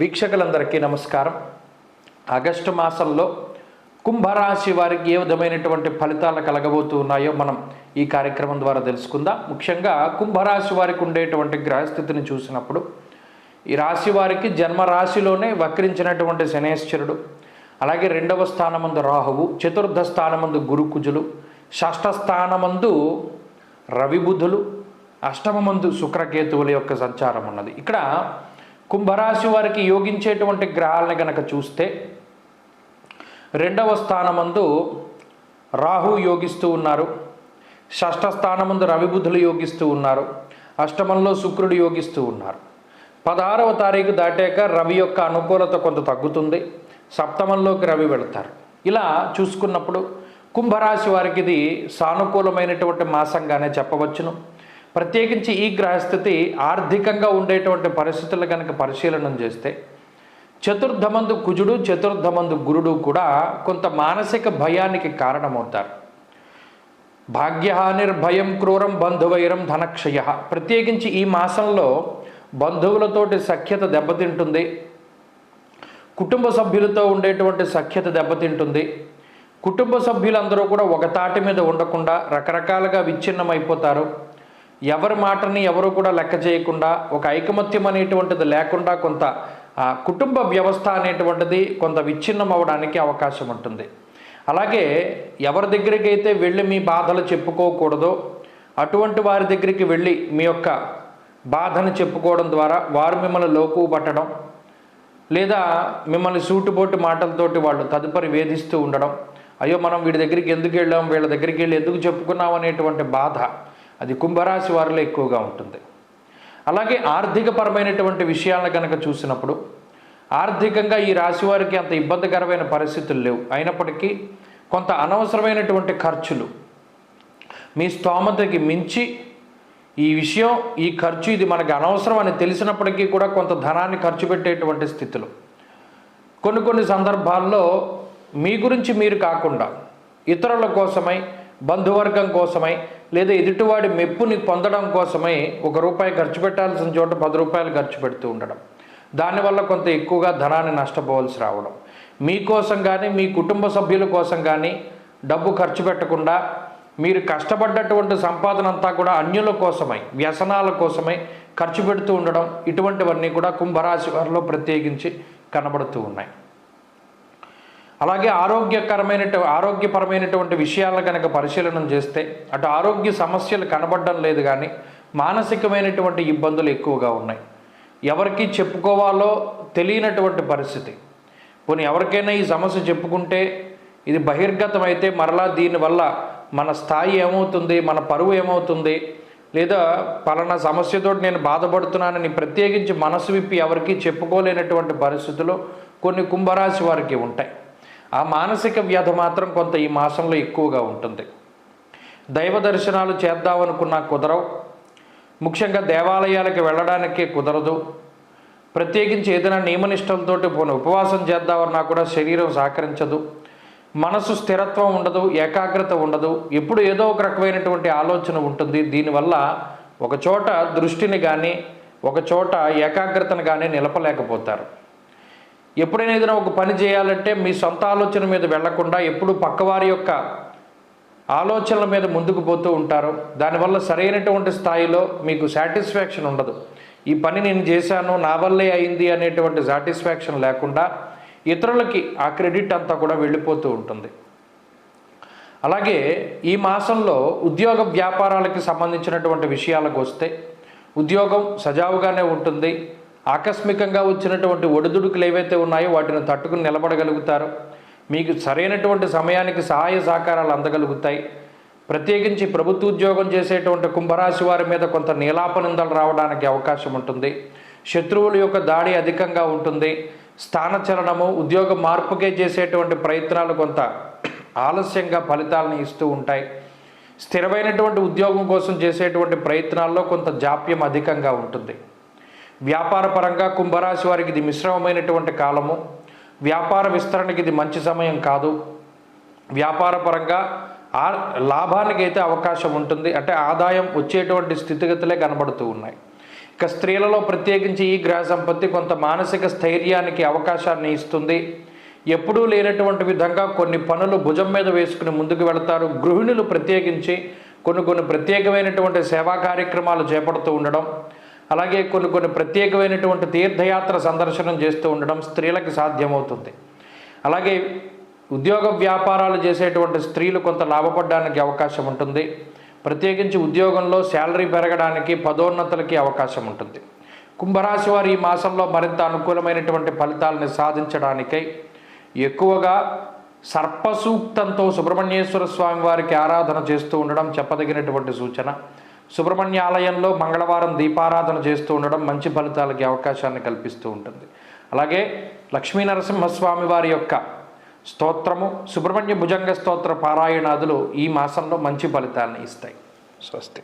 వీక్షకులందరికీ నమస్కారం. ఆగస్టు మాసంలో కుంభరాశి వారికి ఏ విధమైనటువంటి ఫలితాలు కలగబోతూ ఉన్నాయో మనం ఈ కార్యక్రమం ద్వారా తెలుసుకుందాం. ముఖ్యంగా కుంభరాశి వారికి ఉండేటువంటి గ్రహస్థితిని చూసినప్పుడు ఈ రాశి వారికి జన్మ రాశిలోనే వక్రించినటువంటి శనేశ్వరుడు అలాగే రెండవ స్థానమందు రాహువు చతుర్థ స్థానమందు గురుకుజులు షష్ఠ స్థానమందు రవిబుధులు అష్టమమందు శుక్రకేతువుల యొక్క సంచారం ఉన్నది ఇక్కడ కుంభరాశి వారికి యోగించేటువంటి గ్రహాలను గనక చూస్తే రెండవ స్థానమందు రాహు యోగిస్తూ ఉన్నారు. షష్ఠ స్థానమందు రవిబుధులు యోగిస్తూ ఉన్నారు. అష్టమంలో శుక్రుడు యోగిస్తూ ఉన్నారు. పదహారవ తారీఖు దాటాక రవి యొక్క అనుకూలత కొంత తగ్గుతుంది. సప్తమంలోకి రవి వెళతారు. ఇలా చూసుకున్నప్పుడు కుంభరాశి వారికి ఇది సానుకూలమైనటువంటి మాసంగానే చెప్పవచ్చును. ప్రత్యేకించి ఈ గ్రహస్థితి ఆర్థికంగా ఉండేటువంటి పరిస్థితులు కనుక పరిశీలన చేస్తే చతుర్థమందు కుజుడు చతుర్థమందు గురుడు కూడా కొంత మానసిక భయానికి కారణమవుతారు. భాగ్యహానిర్భయం క్రూరం బంధువైరం ధనక్షయ. ప్రత్యేకించి ఈ మాసంలో బంధువులతోటి సఖ్యత దెబ్బతింటుంది. కుటుంబ సభ్యులతో ఉండేటువంటి సఖ్యత దెబ్బతింటుంది. కుటుంబ సభ్యులందరూ కూడా ఒక తాటి మీద ఉండకుండా రకరకాలుగా విచ్ఛిన్నమైపోతారు. ఎవరి మాటని ఎవరు కూడా లెక్క చేయకుండా ఒక ఐకమత్యం అనేటువంటిది లేకుండా కొంత కుటుంబ వ్యవస్థ అనేటువంటిది కొంత విచ్ఛిన్నం అవ్వడానికి అవకాశం ఉంటుంది. అలాగే ఎవరి దగ్గరికి అయితే వెళ్ళి మీ బాధలు చెప్పుకోకూడదో అటువంటి వారి దగ్గరికి వెళ్ళి మీ యొక్క బాధను చెప్పుకోవడం ద్వారా వారు మిమ్మల్ని లోకు పట్టడం లేదా మిమ్మల్ని సూటుపోటు మాటలతోటి వాళ్ళు తదుపరి వేధిస్తూ ఉండడం అయ్యో మనం వీడి దగ్గరికి ఎందుకు వెళ్ళాం వీళ్ళ దగ్గరికి వెళ్ళి ఎందుకు చెప్పుకున్నాం అనేటువంటి బాధ అది కుంభరాశి వారిలో ఎక్కువగా ఉంటుంది. అలాగే ఆర్థికపరమైనటువంటి విషయాలను కనుక చూసినప్పుడు ఆర్థికంగా ఈ రాశి వారికి అంత ఇబ్బందికరమైన పరిస్థితులు లేవు. అయినప్పటికీ కొంత అనవసరమైనటువంటి ఖర్చులు మీ స్తోమతకి మించి ఈ విషయం ఈ ఖర్చు ఇది మనకి అనవసరం అని తెలిసినప్పటికీ కూడా కొంత ధనాన్ని ఖర్చు పెట్టేటువంటి స్థితిలో. కొన్ని కొన్ని సందర్భాల్లో మీ గురించి మీరు కాకుండా ఇతరుల కోసమై బంధువర్గం కోసమై లేదా ఎదుటివాడి మెప్పుని పొందడం కోసమై ఒక రూపాయి ఖర్చు పెట్టాల్సిన చోట పది రూపాయలు ఖర్చు పెడుతూ ఉండడం. దానివల్ల కొంత ఎక్కువగా ధనాన్ని నష్టపోవాల్సి రావడం. మీకోసం కానీ మీ కుటుంబ సభ్యుల కోసం కానీ డబ్బు ఖర్చు పెట్టకుండా మీరు కష్టపడ్డటువంటి సంపాదన అంతా కూడా అన్యుల కోసమై వ్యసనాల కోసమై ఖర్చు పెడుతూ ఉండడం ఇటువంటివన్నీ కూడా కుంభరాశి వారిలో ప్రత్యేకించి కనబడుతూ ఉన్నాయి. అలాగే ఆరోగ్యకరమైన ఆరోగ్యపరమైనటువంటి విషయాలను కనుక పరిశీలన చేస్తే అటు ఆరోగ్య సమస్యలు కనబడడం లేదు కానీ మానసికమైనటువంటి ఇబ్బందులు ఎక్కువగా ఉన్నాయి. ఎవరికి చెప్పుకోవాలో తెలియనటువంటి పరిస్థితి. పోనీ ఎవరికైనా ఈ సమస్య చెప్పుకుంటే ఇది బహిర్గతం అయితే మరలా దీనివల్ల మన స్థాయి ఏమవుతుంది మన పరువు ఏమవుతుంది లేదా పలానా సమస్యతో నేను బాధపడుతున్నానని ప్రత్యేకించి మనసు విప్పి ఎవరికి చెప్పుకోలేనటువంటి పరిస్థితులు కొన్ని కుంభరాశి వారికి ఉంటాయి. ఆ మానసిక వ్యధ మాత్రం కొంత ఈ మాసంలో ఎక్కువగా ఉంటుంది. దైవ దర్శనాలు చేద్దామనుకున్నా కుదరవు. ముఖ్యంగా దేవాలయాలకు వెళ్ళడానికి కుదరదు. ప్రత్యేకించి ఏదైనా నియమనిష్టలతోటి పోను ఉపవాసం చేద్దామన్నా కూడా శరీరం సహకరించదు. మనసు స్థిరత్వం ఉండదు ఏకాగ్రత ఉండదు. ఎప్పుడు ఏదో ఒక రకమైనటువంటి ఆలోచన ఉంటుంది. దీనివల్ల ఒక చోట దృష్టిని కానీ ఒక చోట ఏకాగ్రతను కానీ నిలపలేకపోతారు. ఎప్పుడైనా ఏదైనా ఒక పని చేయాలంటే మీ సొంత ఆలోచన మీద వెళ్ళకుండా ఎప్పుడు పక్కవారి యొక్క ఆలోచనల మీద ముందుకు పోతూ ఉంటారు. దానివల్ల సరైనటువంటి స్థాయిలో మీకు సాటిస్ఫాక్షన్ ఉండదు. ఈ పని నేను చేశాను నా వల్లే అయింది అనేటువంటి సాటిస్ఫాక్షన్ లేకుండా ఇతరులకి ఆ క్రెడిట్ అంతా కూడా వెళ్ళిపోతూ ఉంటుంది. అలాగే ఈ మాసంలో ఉద్యోగ వ్యాపారాలకి సంబంధించినటువంటి విషయాలకు వస్తే ఉద్యోగం సజావుగానే ఉంటుంది. ఆకస్మికంగా వచ్చినటువంటి ఒడిదుడుకులు ఏవైతే ఉన్నాయో వాటిని తట్టుకుని నిలబడగలుగుతారు. మీకు సరైనటువంటి సమయానికి సహాయ సహకారాలు అందగలుగుతాయి. ప్రత్యేకించి ప్రభుత్వ ఉద్యోగం చేసేటువంటి కుంభరాశి వారి మీద కొంత నీలాపనిందలు రావడానికి అవకాశం ఉంటుంది. శత్రువుల యొక్క దాడి అధికంగా ఉంటుంది. స్థానచలనము ఉద్యోగ మార్పుకే చేసేటువంటి ప్రయత్నాలు కొంత ఆలస్యంగా ఫలితాలను ఇస్తూ ఉంటాయి. స్థిరమైనటువంటి ఉద్యోగం కోసం చేసేటువంటి ప్రయత్నాల్లో కొంత జాప్యం అధికంగా ఉంటుంది. వ్యాపార పరంగా కుంభరాశి వారికి ఇది మిశ్రమమైనటువంటి కాలము. వ్యాపార విస్తరణకి ఇది మంచి సమయం కాదు. వ్యాపార పరంగా ఆ లాభానికి అయితే అవకాశం ఉంటుంది. అంటే ఆదాయం వచ్చేటువంటి స్థితిగతులే కనబడుతూ ఉన్నాయి. ఇక స్త్రీలలో ప్రత్యేకించి ఈ గ్రహ సంపత్తి కొంత మానసిక స్థైర్యానికి అవకాశాన్ని ఇస్తుంది. ఎప్పుడూ లేనటువంటి విధంగా కొన్ని పనులు భుజం మీద వేసుకుని ముందుకు వెళతారు. గృహిణులు ప్రత్యేకించి కొన్ని కొన్ని ప్రత్యేకమైనటువంటి సేవా కార్యక్రమాలు చేపడుతూ ఉండడం అలాగే కొన్ని కొన్ని ప్రత్యేకమైనటువంటి తీర్థయాత్ర సందర్శనం చేస్తూ ఉండడం స్త్రీలకు సాధ్యమవుతుంది. అలాగే ఉద్యోగ వ్యాపారాలు చేసేటువంటి స్త్రీలు కొంత లాభపడడానికి అవకాశం ఉంటుంది. ప్రత్యేకించి ఉద్యోగంలో శాలరీ పెరగడానికి పదోన్నతులకి అవకాశం ఉంటుంది. కుంభరాశి వారు ఈ మాసంలో మరింత అనుకూలమైనటువంటి ఫలితాలని సాధించడానికై ఎక్కువగా సర్పసూక్తంతో సుబ్రహ్మణ్యేశ్వర స్వామి వారికి ఆరాధన చేస్తూ ఉండడం చెప్పదగినటువంటి సూచన. సుబ్రహ్మణ్య ఆలయంలో మంగళవారం దీపారాధన చేస్తూ ఉండడం మంచి ఫలితాలకి అవకాశాన్ని కల్పిస్తూ ఉంటుంది. అలాగే లక్ష్మీ నరసింహస్వామి వారి యొక్క స్తోత్రము సుబ్రహ్మణ్య భుజంగ స్తోత్ర పారాయణాదులు ఈ మాసంలో మంచి ఫలితాన్ని ఇస్తాయి. స్వస్తి.